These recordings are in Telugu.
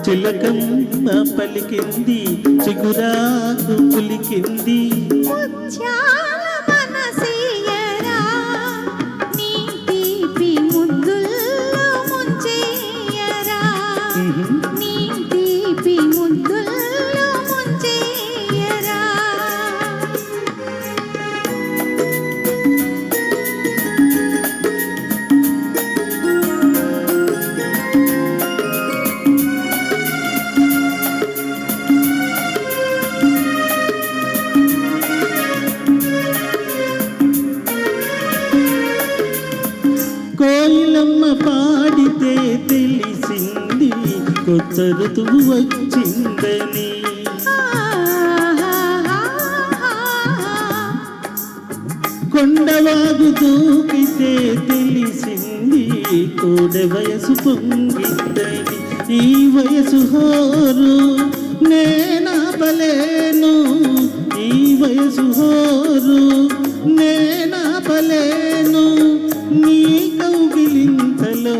చిలకమ్మ పలికింది చిగురాకు పులికింది. ముత్యాల కొత్త ఋతువు వచ్చిందని. కొండవాగు దూకితే తెలిసింది కోడ వయసు పొంగిందని ఈ వయసు హోరు నేనాపలేను ఈ వయసు హోరు నేనాపలేను. నీ కౌగిలింతలో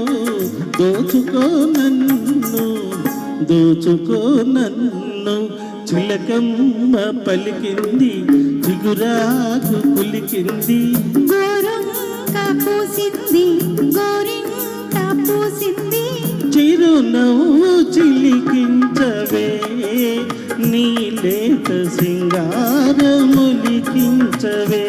దోచుకో నన్ను దోచుకో నన్ను. చిలకమ్మ పలికింది చిగురాకు కులికింది. గోరంక పూసింది గోరింక పూసింది. చిరునవ్వు చిలికించవే నీలేత సింగారములికించవే